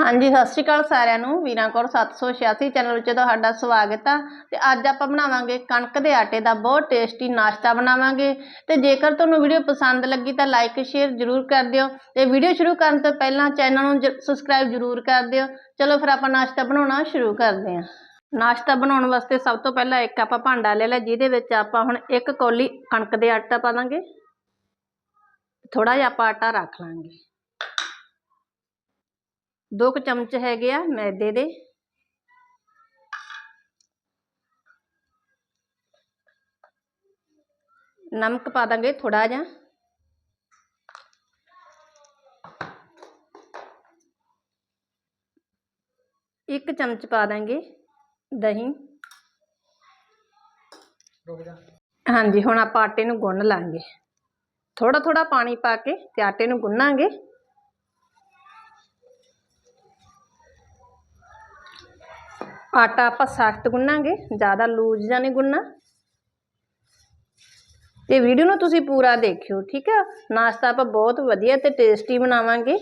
ਹਾਂਜੀ, ਸਤਿ ਸ਼੍ਰੀ ਅਕਾਲ ਸਾਰਿਆਂ ਨੂੰ। ਵੀਰਾਂ ਕੌਰ 786 ਚੈਨਲ ਵਿੱਚ ਤੁਹਾਡਾ ਸਵਾਗਤ ਆ। ਤੇ ਅੱਜ ਆਪਾਂ ਬਣਾਵਾਂਗੇ ਕਣਕ ਦੇ ਆਟੇ ਦਾ ਬਹੁਤ ਟੇਸਟੀ ਨਾਸ਼ਤਾ ਬਣਾਵਾਂਗੇ। ਤੇ ਜੇਕਰ ਤੁਹਾਨੂੰ ਵੀਡੀਓ ਪਸੰਦ ਲੱਗੀ ਤਾਂ ਲਾਈਕ ਸ਼ੇਅਰ ਜ਼ਰੂਰ ਕਰ ਦਿਓ। ਤੇ ਵੀਡੀਓ ਸ਼ੁਰੂ ਕਰਨ ਤੋਂ ਪਹਿਲਾਂ ਚੈਨਲ ਨੂੰ ਸਬਸਕ੍ਰਾਈਬ ਜ਼ਰੂਰ ਕਰ ਦਿਓ। ਚਲੋ ਫਿਰ ਆਪਾਂ ਨਾਸ਼ਤਾ ਬਣਾਉਣਾ ਸ਼ੁਰੂ ਕਰਦੇ ਹਾਂ। ਨਾਸ਼ਤਾ ਬਣਾਉਣ ਵਾਸਤੇ ਸਭ ਤੋਂ ਪਹਿਲਾਂ ਇੱਕ ਆਪਾਂ ਭਾਂਡਾ ਲੈ ਲਿਆ, ਜਿਹਦੇ ਵਿੱਚ ਆਪਾਂ ਹੁਣ ਇੱਕ ਕੌਲੀ ਕਣਕ ਦੇ ਆਟਾ ਪਾ ਦਾਂਗੇ। ਥੋੜਾ ਜਿਹਾ ਆਪਾਂ ਆਟਾ ਰੱਖ ਲਾਂਗੇ। ਦੋ ਕੁ ਚਮਚ ਹੈਗੇ ਆ ਮੈਦੇ ਦੇ ਨਮਕ ਪਾ ਦਾਂਗੇ ਥੋੜਾ ਜਿਹਾ ਇੱਕ ਚਮਚ ਪਾ ਦਾਂਗੇ ਦਹੀਂ ਹਾਂਜੀ ਹੁਣ ਆਪਾਂ ਆਟੇ ਨੂੰ ਗੁੰਨ ਲਾਂਗੇ ਥੋੜਾ ਥੋੜਾ ਪਾਣੀ ਪਾ ਕੇ ਤੇ ਆਟੇ ਨੂੰ ਗੁੰਨਾਂਗੇ ਆਟਾ ਆਪਾਂ ਸਖਤ ਗੁੰਨਾਂਗੇ, ਜ਼ਿਆਦਾ ਲੂਜ਼ ਜਾਂ ਨਹੀਂ ਗੁੰਨਾ ਤੇ ਵੀਡੀਓ ਨੂੰ ਤੁਸੀਂ ਪੂਰਾ ਦੇਖਿਓ, ਠੀਕ ਆ? ਨਾਸ਼ਤਾ ਆਪਾਂ ਬਹੁਤ ਵਧੀਆ ਤੇ ਟੇਸਟੀ ਬਣਾਵਾਂਗੇ।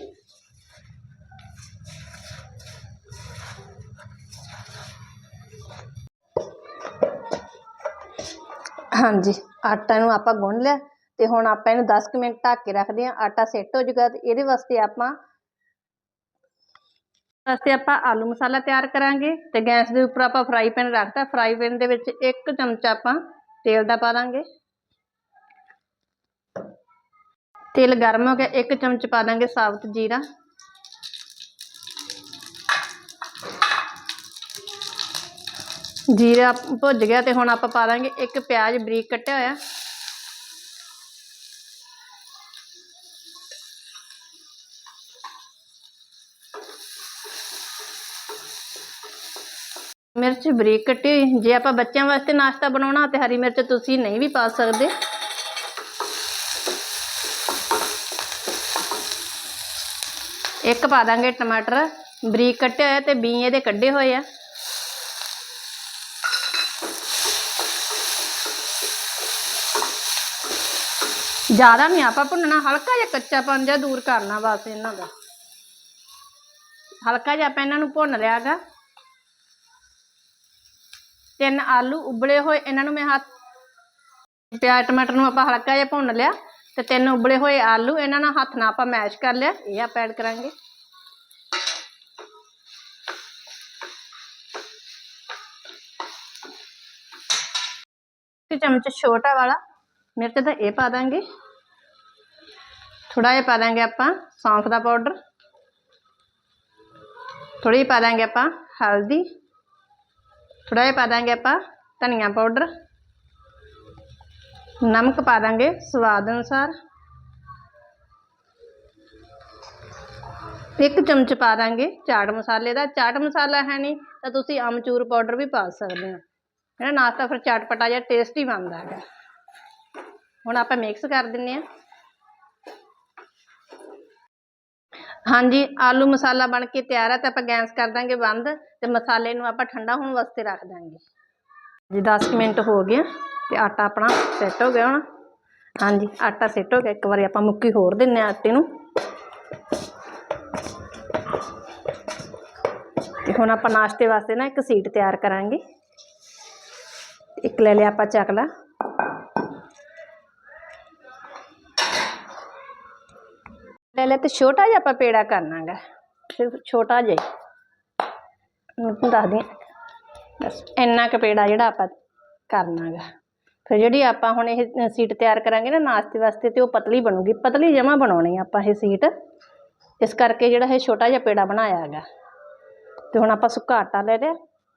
ਹਾਂਜੀ, ਆਟਾ ਨੂੰ ਆਪਾਂ ਗੁੰਨ ਲਿਆ ਤੇ ਹੁਣ ਆਪਾਂ ਇਹਨੂੰ 10 ਕੁ ਮਿੰਟ ਢੱਕ ਕੇ ਰੱਖਦੇ ਹਾਂ। ਆਟਾ ਸੈੱਟ ਹੋ ਜਾਊਗਾ ਤੇ ਇਹਦੇ ਵਾਸਤੇ ਆਪਾਂ ਵਾਸਤੇ ਆਪਾਂ ਆਲੂ ਮਸਾਲਾ ਤਿਆਰ ਕਰਾਂਗੇ ਤੇ ਗੈਸ ਦੇ ਉੱਪਰ ਆਪਾਂ ਫਰਾਈ ਪੈਨ ਰੱਖਤਾ। ਫਰਾਈ ਪੈਨ ਦੇ ਵਿੱਚ ਇੱਕ ਚਮਚਾ ਆਪਾਂ ਤੇਲ ਦਾ ਪਾ ਦਾਂਗੇ। ਤੇਲ ਗਰਮ ਹੋ ਗਿਆ, ਇੱਕ ਚਮਚ ਪਾ ਦਾਂਗੇ ਸਾਬਤ ਜੀਰਾ। ਜੀਰਾ ਭੁੱਜ ਗਿਆ ਤੇ ਹੁਣ ਆਪਾਂ ਪਾ ਦਾਂਗੇ ਇੱਕ ਪਿਆਜ਼ ਬਰੀਕ ਕੱਟਿਆ ਹੋਇਆ। ਮਿਰਚ ਬਰੀਕ ਕੱਟੀ ਹੋਈ ਜੇ ਆਪਾਂ ਬੱਚਿਆਂ ਵਾਸਤੇ ਨਾਸ਼ਤਾ ਬਣਾਉਣਾ ਤੇ ਹਰੀ ਮਿਰਚ ਤੁਸੀਂ ਨਹੀਂ ਵੀ ਪਾ ਸਕਦੇ। ਇੱਕ ਪਾ ਦਾਂਗੇ ਟਮਾਟਰ, ਬਰੀਕ ਕੱਟੇ ਹੋਏ ਤੇ ਬੀ ਇਹਦੇ ਕੱਢੇ ਹੋਏ ਆ। ਜ਼ਿਆਦਾ ਨਹੀਂ ਆਪਾਂ ਭੁੰਨਣਾ, ਹਲਕਾ ਜਿਹਾ ਕੱਚਾਪਨ ਜਿਹਾ ਦੂਰ ਕਰਨਾ ਬਸ ਇਹਨਾਂ ਦਾ। ਹਲਕਾ ਜਿਹਾ ਆਪਾਂ ਇਹਨਾਂ ਨੂੰ ਭੁੰਨ ਲਿਆਗਾ। ਤਿੰਨ ਆਲੂ ਉਬਲੇ ਹੋਏ, ਇਹਨਾਂ ਨੂੰ ਮੈਂ ਹੱਥ ਪਿਆਜ਼ ਟਮਾਟਰ ਨੂੰ ਆਪਾਂ ਹਲਕਾ ਜਿਹਾ ਭੁੰਨ ਲਿਆ ਤੇ ਤਿੰਨ ਉਬਲੇ ਹੋਏ ਆਲੂ, ਇਹਨਾਂ ਨਾਲ ਹੱਥ ਨਾਲ ਆਪਾਂ ਮੈਸ਼ ਕਰ ਲਿਆ, ਇਹ ਆਪਾਂ ਐਡ ਕਰਾਂਗੇ। ਤੇ ਚਮਚ ਛੋਟਾ ਵਾਲਾ ਮਿਰਚ ਦਾ ਇਹ ਪਾ ਦਾਂਗੇ। ਥੋੜਾ ਜਿਹਾ ਪਾ ਦਾਂਗੇ ਆਪਾਂ ਸੌਂਫ ਦਾ ਪਾਊਡਰ। ਥੋੜੀ ਜਿਹੀ ਪਾ ਦਾਂਗੇ ਆਪਾਂ ਹਲਦੀ। ਥੋੜਾ ਜਿਹਾ ਪਾ ਦਾਂਗੇ ਆਪਾਂ ਧਨੀਆ ਪਾਊਡਰ। ਨਮਕ ਪਾ ਦਾਂਗੇ ਸਵਾਦ ਅਨੁਸਾਰ। ਇੱਕ ਚਮਚ ਪਾ ਦਾਂਗੇ ਚਾਟ ਮਸਾਲੇ ਦਾ। ਚਾਟ ਮਸਾਲਾ ਹੈ ਨਹੀਂ ਤਾਂ ਤੁਸੀਂ ਅਮਚੂਰ ਪਾਊਡਰ ਵੀ ਪਾ ਸਕਦੇ ਹੋ। ਇਹਦਾ ਨਾਸ਼ਤਾ ਫਿਰ ਚਟਪਟਾ ਜਿਹਾ ਟੇਸਟੀ ਬਣਦਾ ਹੈਗਾ। ਹੁਣ ਆਪਾਂ ਮਿਕਸ ਕਰ ਦਿੰਨੇ ਆ ਹਾਂਜੀ, ਆਲੂ ਮਸਾਲਾ ਬਣ ਕੇ ਤਿਆਰ ਹੈ ਤੇ ਆਪਾਂ ਗੈਸ ਕਰ ਦਾਂਗੇ ਬੰਦ ਤੇ ਮਸਾਲੇ ਨੂੰ ਆਪਾਂ ਠੰਡਾ ਹੋਣ ਵਾਸਤੇ ਰੱਖ ਦਾਂਗੇ। ਜੀ 10 ਮਿੰਟ ਹੋ ਗਏ ਤੇ ਆਟਾ ਆਪਣਾ ਸੈੱਟ ਹੋ ਗਿਆ ਹੁਣ। ਹਾਂਜੀ, ਆਟਾ ਸੈੱਟ ਹੋ ਗਿਆ। ਇੱਕ ਵਾਰੀ ਆਪਾਂ ਮੁੱਕੀ ਹੋਰ ਦਿੰਨੇ ਆ ਆਟੇ ਨੂੰ। ਤੇ ਹੁਣ ਆਪਾਂ ਨਾਸ਼ਤੇ ਵਾਸਤੇ ਨਾ ਇੱਕ ਸੀਟ ਤਿਆਰ ਕਰਾਂਗੇ। ਇੱਕ ਲੈ ਲਿਆ ਆਪਾਂ ਚਕਲਾ ਪਹਿਲੇ ਤਾਂ ਛੋਟਾ ਜਿਹਾ ਆਪਾਂ ਪੇੜਾ ਕਰਨਾਗਾ ਸਿਰਫ ਛੋਟਾ ਜਿਹਾ ਮੈਂ ਤੁਹਾਨੂੰ ਦੱਸਦੀ ਬਸ, ਇੰਨਾ ਕੁ ਪੇੜਾ ਜਿਹੜਾ ਆਪਾਂ ਕਰਨਾਗਾ ਫਿਰ ਜਿਹੜੀ ਆਪਾਂ ਹੁਣ ਇਹ ਸੀਟ ਤਿਆਰ ਕਰਾਂਗੇ ਨਾ ਨਾਸ਼ਤੇ ਵਾਸਤੇ ਤੇ ਉਹ ਪਤਲੀ ਬਣੂਗੀ। ਪਤਲੀ ਜਮਾ ਬਣਾਉਣੀ ਆਪਾਂ ਇਹ ਸੀਟ। ਇਸ ਕਰਕੇ ਜਿਹੜਾ ਇਹ ਛੋਟਾ ਜਿਹਾ ਪੇੜਾ ਬਣਾਇਆ ਹੈਗਾ। ਤੇ ਹੁਣ ਆਪਾਂ ਸੁੱਕਾ ਆਟਾ ਲੈ ਲਿਆ।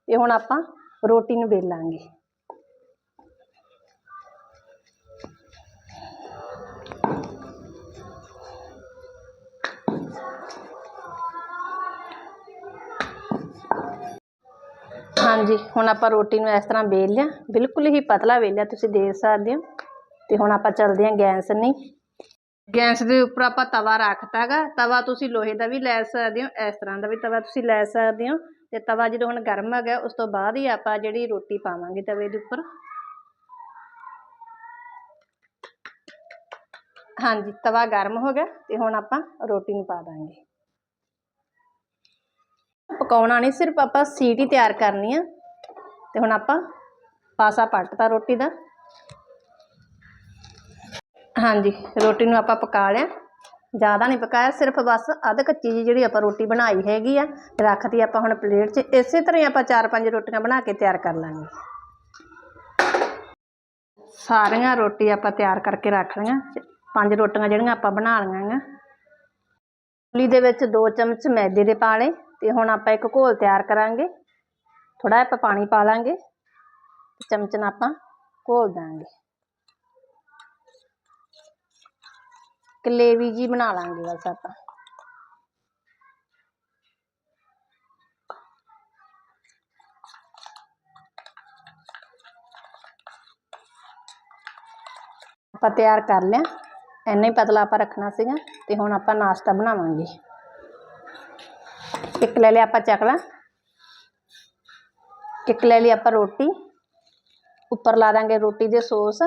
ਇਹ ਹੁਣ ਆਪਾਂ ਰੋਟੀ ਨੂੰ ਵੇਲਾਂਗੇ। ਜੀ ਹੁਣ ਆਪਾਂ ਰੋਟੀ ਨੂੰ ਇਸ ਤਰ੍ਹਾਂ ਵੇਲ ਲਿਆ। ਬਿਲਕੁਲ ਹੀ ਪਤਲਾ ਵੇਲਿਆ ਤੁਸੀਂ ਦੇਖ ਸਕਦੇ ਹੋ। ਤੇ ਹੁਣ ਆਪਾਂ ਚੱਲਦੇ ਹਾਂ ਗੈਸ ਨਹੀਂ। ਗੈਸ ਦੇ ਉੱਪਰ ਆਪਾਂ ਤਵਾ ਰੱਖਤਾਗਾ ਤਵਾ ਤੁਸੀਂ ਲੋਹੇ ਦਾ ਵੀ ਲੈ ਸਕਦੇ ਹੋ, ਇਸ ਤਰ੍ਹਾਂ ਦਾ ਵੀ ਤਵਾ ਤੁਸੀਂ ਲੈ ਸਕਦੇ ਹੋ। ਤੇ ਤਵਾ ਜਦੋਂ ਹੁਣ ਗਰਮ ਹੋ ਗਿਆ, ਉਸ ਤੋਂ ਬਾਅਦ ਹੀ ਆਪਾਂ ਜਿਹੜੀ ਰੋਟੀ ਪਾਵਾਂਗੇ ਤਵੇ ਦੇ ਉੱਪਰ। ਹਾਂਜੀ, ਤਵਾ ਗਰਮ ਹੋ ਗਿਆ ਤੇ ਹੁਣ ਆਪਾਂ ਰੋਟੀ ਨੂੰ ਪਾ ਦਾਂਗੇ। ਪਕਾਉਣਾ ਨਹੀਂ, ਸਿਰਫ ਆਪਾਂ ਸੀਟੀ ਤਿਆਰ ਕਰਨੀ ਆ। ਤੇ ਹੁਣ ਆਪਾਂ ਪਾਸਾ ਪੱਟਤਾ ਰੋਟੀ ਦਾ। ਹਾਂਜੀ, ਰੋਟੀ ਨੂੰ ਆਪਾਂ ਪਕਾ ਲਿਆ। ਜ਼ਿਆਦਾ ਨਹੀਂ ਪਕਾਇਆ, ਸਿਰਫ ਬਸ ਅੱਧ ਕੱਚੀ ਜਿਹੀ ਜਿਹੜੀ ਆਪਾਂ ਰੋਟੀ ਬਣਾਈ ਹੈਗੀ ਆ, ਰੱਖਤੀ ਆਪਾਂ ਹੁਣ ਪਲੇਟ 'ਚ। ਇਸੇ ਤਰ੍ਹਾਂ ਹੀ ਆਪਾਂ ਚਾਰ ਪੰਜ ਰੋਟੀਆਂ ਬਣਾ ਕੇ ਤਿਆਰ ਕਰ ਲਾਂਗੇ। ਸਾਰੀਆਂ ਰੋਟੀ ਆਪਾਂ ਤਿਆਰ ਕਰਕੇ ਰੱਖ ਲਈਆਂ। ਪੰਜ ਰੋਟੀਆਂ ਜਿਹੜੀਆਂ ਆਪਾਂ ਬਣਾ ਲਈਆਂ ਆ ਲਈ ਦੇ ਵਿੱਚ 2 ਚਮਚ ਮੈਦੇ ਦੇ ਪਾ ਲਏ ਤੇ ਹੁਣ ਆਪਾਂ ਇੱਕ ਘੋਲ ਤਿਆਰ ਕਰਾਂਗੇ। ਥੋੜਾ ਆਪਾਂ ਪਾਣੀ ਪਾ ਲਾਂਗੇ ਚਮਚ ਨਾਲ ਆਪਾਂ ਘੋਲ ਦਾਂਗੇ ਗਲੇਵੀ ਜੀ ਬਣਾ ਲਾਂਗੇ ਬਸ ਆਪਾਂ ਆਪਾਂ ਤਿਆਰ ਕਰ ਲਿਆ ਇੰਨਾ ਹੀ ਪਤਲਾ ਆਪਾਂ ਰੱਖਣਾ ਸੀਗਾ ਤੇ ਹੁਣ ਆਪਾਂ ਨਾਸ਼ਤਾ ਬਣਾਵਾਂਗੇ ਇੱਕ ਲੈ ਲਿਆ ਆਪਾਂ ਚਕਲਾ ਇੱਕ ਲੈ ਲਈ ਆਪਾਂ ਰੋਟੀ। ਉੱਪਰ ਲਾ ਦਾਂਗੇ ਰੋਟੀ ਦੇ ਸੌਸ।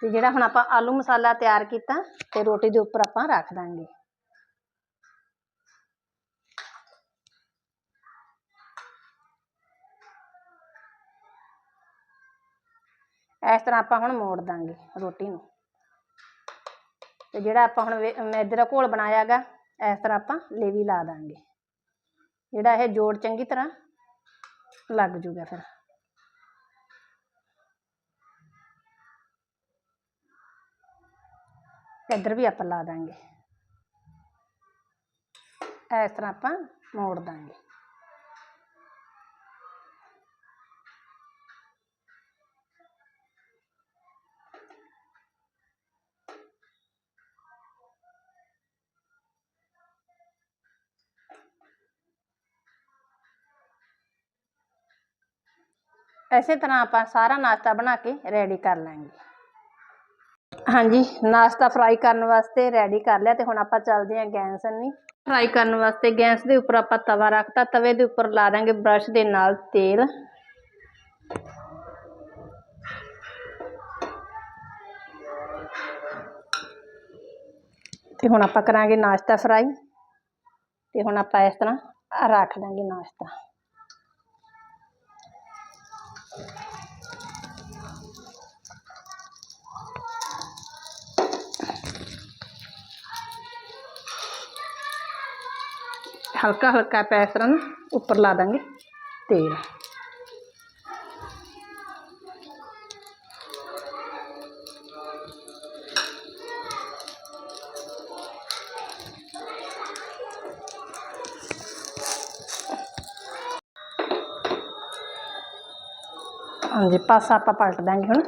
ਤੇ ਜਿਹੜਾ ਹੁਣ ਆਪਾਂ ਆਲੂ ਮਸਾਲਾ ਤਿਆਰ ਕੀਤਾ, ਤੇ ਰੋਟੀ ਦੇ ਉੱਪਰ ਆਪਾਂ ਰੱਖ ਦਾਂਗੇ। ਇਸ ਤਰ੍ਹਾਂ ਆਪਾਂ ਹੁਣ ਮੋੜ ਦਾਂਗੇ ਰੋਟੀ ਨੂੰ। ਤੇ ਜਿਹੜਾ ਆਪਾਂ ਹੁਣ ਵੇ- ਮੈਦੇ ਦਾ ਘੋਲ ਬਣਾਇਆ ਹੈਗਾ, ਇਸ ਤਰ੍ਹਾਂ ਆਪਾਂ ਲੇਵੀ ਲਾ ਦਾਂਗੇ। ਜਿਹੜਾ ਇਹ ਜੋੜ ਚੰਗੀ ਤਰ੍ਹਾਂ ਲੱਗ ਜੂਗਾ ਫਿਰ। ਇੱਧਰ ਵੀ ਆਪਾਂ ਲਾ ਦਾਂਗੇ। ਇਸ ਤਰ੍ਹਾਂ ਆਪਾਂ ਮੋੜ ਦਾਂਗੇ। ਇਸੇ ਤਰ੍ਹਾਂ ਆਪਾਂ ਸਾਰਾ ਨਾਸ਼ਤਾ ਬਣਾ ਕੇ ਰੈਡੀ ਕਰ ਲਾਂਗੇ। ਹਾਂਜੀ, ਨਾਸ਼ਤਾ ਫਰਾਈ ਕਰਨ ਵਾਸਤੇ ਰੈਡੀ ਕਰ ਲਿਆ ਤੇ ਹੁਣ ਆਪਾਂ ਚੱਲਦੇ ਹਾਂ ਗੈਸ ਨੂੰ ਫਰਾਈ ਕਰਨ ਵਾਸਤੇ ਗੈਸ ਦੇ ਉੱਪਰ ਆਪਾਂ ਤਵਾ ਰੱਖਤਾ, ਤਵੇ ਦੇ ਉੱਪਰ ਲਾ ਦਾਂਗੇ ਬ੍ਰਸ਼ ਦੇ ਨਾਲ ਤੇਲ। ਤੇ ਹੁਣ ਆਪਾਂ ਕਰਾਂਗੇ ਨਾਸ਼ਤਾ ਫਰਾਈ ਤੇ ਹੁਣ ਆਪਾਂ ਇਸ ਤਰ੍ਹਾਂ ਰੱਖ ਦਾਂਗੇ ਨਾਸ਼ਤਾ। ਹਲਕਾ ਹਲਕਾ ਆਪਾਂ ਇਸ ਤਰ੍ਹਾਂ ਨਾ ਉੱਪਰ ਲਾ ਦਾਂਗੇ ਤੇਲ ਹਾਂਜੀ ਪਾਸਾ ਆਪਾਂ ਪਲਟ ਦਾਂਗੇ ਹੁਣ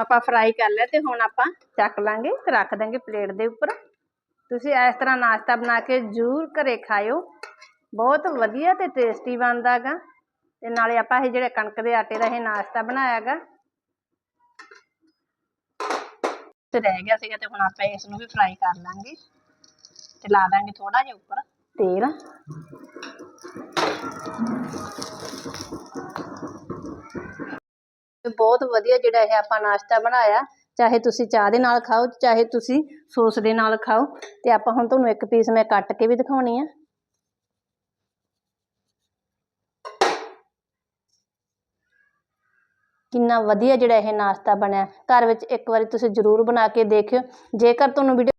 ਆਪਾਂ ਫਰਾਈ ਕਰ ਲਿਆ ਤੇ ਹੁਣ ਆਪਾਂ ਚੱਕ ਲਾਂਗੇ ਤੇ ਰੱਖ ਦਾਂਗੇ ਪਲੇਟ ਦੇ ਉੱਪਰ। ਤੁਸੀਂ ਇਸ ਤਰ੍ਹਾਂ ਨਾਸ਼ਤਾ ਬਣਾ ਕੇ ਜ਼ਰੂਰ ਘਰੇ ਖਾਇਓ। ਬਹੁਤ ਵਧੀਆ ਤੇ ਟੇਸਟੀ ਬਣਦਾ ਗਾ। ਤੇ ਨਾਲੇ ਆਪਾਂ ਇਹ ਜਿਹੜੇ ਕਣਕ ਦੇ ਆਟੇ ਦਾ ਇਹ ਨਾਸ਼ਤਾ ਬਣਾਇਆ ਗਾ। ਤੇ ਰਹਿ ਗਿਆ ਸੀਗਾ ਤੇ ਹੁਣ ਆਪਾਂ ਇਸ ਨੂੰ ਵੀ ਫਰਾਈ ਕਰ ਲਾਂਗੇ। ਤੇ ਲਾ ਦਾਂਗੇ ਥੋੜਾ ਜਿਹਾ ਉੱਪਰ। ਤੇਲ। ਬਹੁਤ ਵਧੀਆ ਜਿਹੜਾ ਇਹ ਆਪਾਂ ਨਾਸ਼ਤਾ ਬਣਾਇਆ। ਚਾਹੇ ਤੁਸੀਂ ਚਾਹ ਦੇ ਨਾਲ ਖਾਓ, ਚਾਹੇ ਤੁਸੀਂ ਸੌਸ ਦੇ ਨਾਲ ਖਾਓ। ਤੇ ਆਪਾਂ ਹੁਣ ਤੁਹਾਨੂੰ ਇੱਕ ਪੀਸ ਮੈਂ ਕੱਟ ਕੇ ਵੀ ਦਿਖਾਉਣੀ ਆ। ਕਿੰਨਾ ਵਧੀਆ ਜਿਹੜਾ ਇਹ ਨਾਸ਼ਤਾ ਬਣਿਆ। ਘਰ ਵਿੱਚ ਇੱਕ ਵਾਰੀ ਤੁਸੀਂ ਜ਼ਰੂਰ ਬਣਾ ਕੇ ਦੇਖਿਓ। ਜੇਕਰ ਤੁਹਾਨੂੰ ਵੀਡੀਓ